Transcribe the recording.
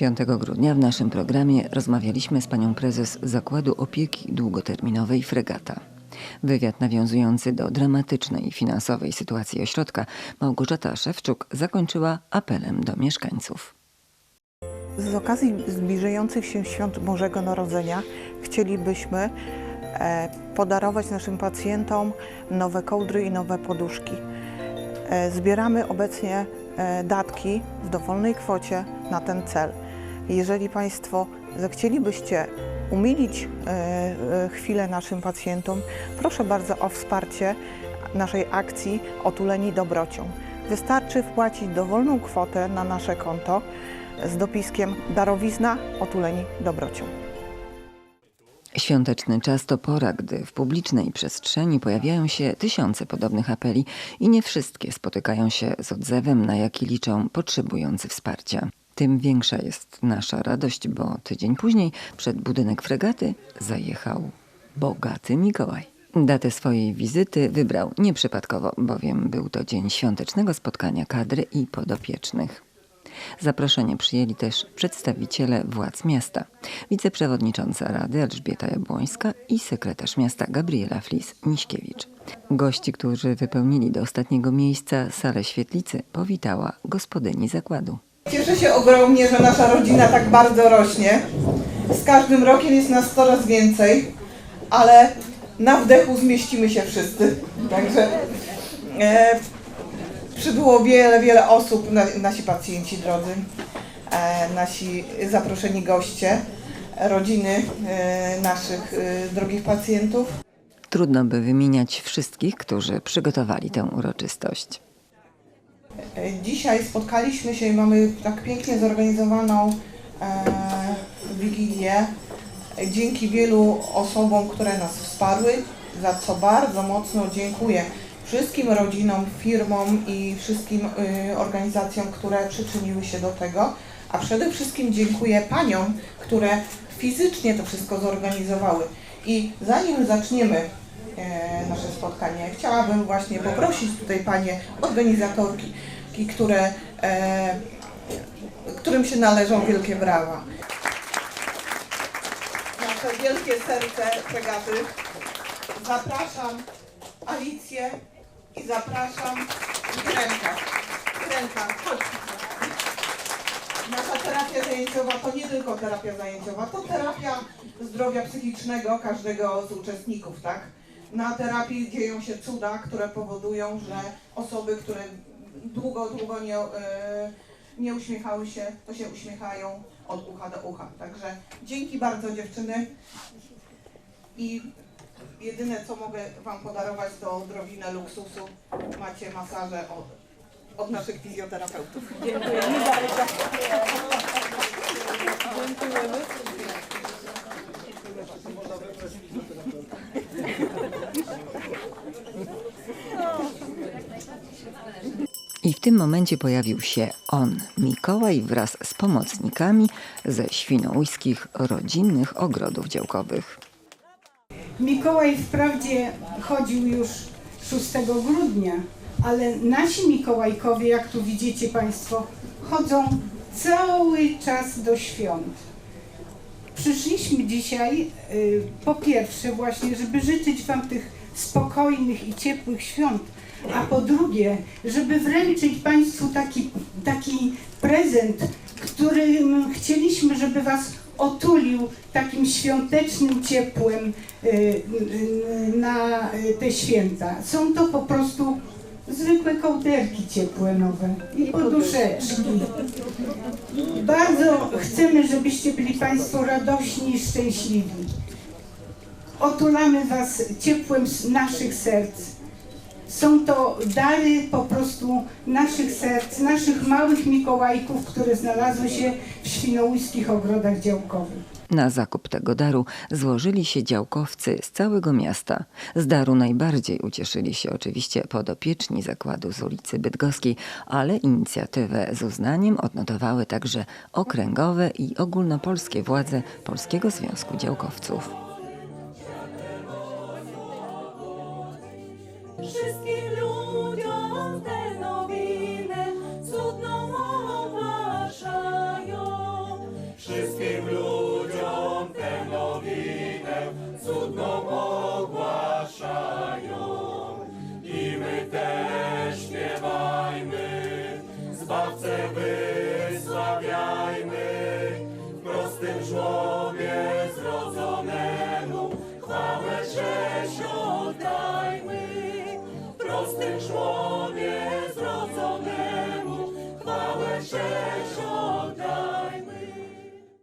5 grudnia w naszym programie rozmawialiśmy z panią prezes Zakładu Opieki Długoterminowej Fregata. Wywiad nawiązujący do dramatycznej finansowej sytuacji ośrodka Małgorzata Szewczuk zakończyła apelem do mieszkańców. Z okazji zbliżających się świąt Bożego Narodzenia chcielibyśmy e, podarować naszym pacjentom nowe kołdry i nowe poduszki. E, Zbieramy obecnie e, datki w dowolnej kwocie na ten cel. Jeżeli Państwo zechcielibyście umilić e, e, chwilę naszym pacjentom, proszę bardzo o wsparcie naszej akcji Otuleni Dobrocią. Wystarczy wpłacić dowolną kwotę na nasze konto z dopiskiem darowizna Otuleni Dobrocią. Świąteczny czas to pora, gdy w publicznej przestrzeni pojawiają się tysiące podobnych apeli i nie wszystkie spotykają się z odzewem, na jaki liczą potrzebujący wsparcia. Tym większa jest nasza radość, bo tydzień później przed budynek fregaty zajechał bogaty Mikołaj. Datę swojej wizyty wybrał nieprzypadkowo, bowiem był to dzień świątecznego spotkania kadry i podopiecznych. Zaproszenie przyjęli też przedstawiciele władz miasta, wiceprzewodnicząca Rady Elżbieta Jabłońska i sekretarz miasta Gabriela Flis-Miśkiewicz. Gości, którzy wypełnili do ostatniego miejsca salę świetlicy, powitała gospodyni zakładu. Cieszę się ogromnie, że nasza rodzina tak bardzo rośnie. Z każdym rokiem jest nas coraz więcej, ale na wdechu zmieścimy się wszyscy. Także e, przybyło wiele, wiele osób, na, nasi pacjenci drodzy, e, nasi zaproszeni goście, rodziny e, naszych e, drogich pacjentów. Trudno by wymieniać wszystkich, którzy przygotowali tę uroczystość. E, Dzisiaj spotkaliśmy się i mamy tak pięknie zorganizowaną e, wigilię. E, Dzięki wielu osobom, które nas wsparły, za co bardzo mocno dziękuję wszystkim rodzinom, firmom i wszystkim y, organizacjom, które przyczyniły się do tego. A przede wszystkim dziękuję paniom, które fizycznie to wszystko zorganizowały. I zanim zaczniemy nasze spotkanie, chciałabym właśnie poprosić tutaj panie organizatorki, ki- które, e, którym się należą wielkie brawa. Nasze wielkie serce fregaty. Zapraszam Alicję i zapraszam Grenka. Grenka, chodź. Nasza terapia zajęciowa to nie tylko terapia zajęciowa, to terapia zdrowia psychicznego każdego z uczestników, tak? Na terapii dzieją się cuda, które powodują, że osoby, które długo, długo nie, e, nie uśmiechały się, to się uśmiechają od ucha do ucha. Także dzięki bardzo dziewczyny i jedyne co mogę Wam podarować to odrobinę luksusu. Macie masaże od, od naszych fizjoterapeutów. Dziękujemy bardzo. Dziękujemy. W tym momencie pojawił się on, Mikołaj, wraz z pomocnikami ze świnoujskich rodzinnych ogrodów działkowych. Mikołaj wprawdzie chodził już 6 grudnia, ale nasi Mikołajkowie, jak tu widzicie Państwo, chodzą cały czas do świąt. Przyszliśmy dzisiaj y, po pierwsze właśnie, żeby życzyć Wam tych spokojnych i ciepłych świąt, a po drugie, żeby wręczyć Państwu taki, taki prezent, którym chcieliśmy, żeby Was otulił takim świątecznym ciepłem y, y, na te święta. Są to po prostu zwykłe kołderki ciepłe nowe i poduszeczki. Bardzo chcemy, żebyście byli Państwo radośni i szczęśliwi. Otulamy Was ciepłem z naszych serc. Są to dary po prostu naszych serc, naszych małych Mikołajków, które znalazły się w świnoujskich ogrodach działkowych. Na zakup tego daru złożyli się działkowcy z całego miasta. Z daru najbardziej ucieszyli się oczywiście podopieczni zakładu z ulicy Bydgoskiej, ale inicjatywę z uznaniem odnotowały także okręgowe i ogólnopolskie władze Polskiego Związku Działkowców. Wszystkim ludziom te nowiny cudną ogłaszają. Wszystkim ludziom tę nowinę cudną ogłaszają. I my też śpiewajmy, Zbawcę wysławiajmy,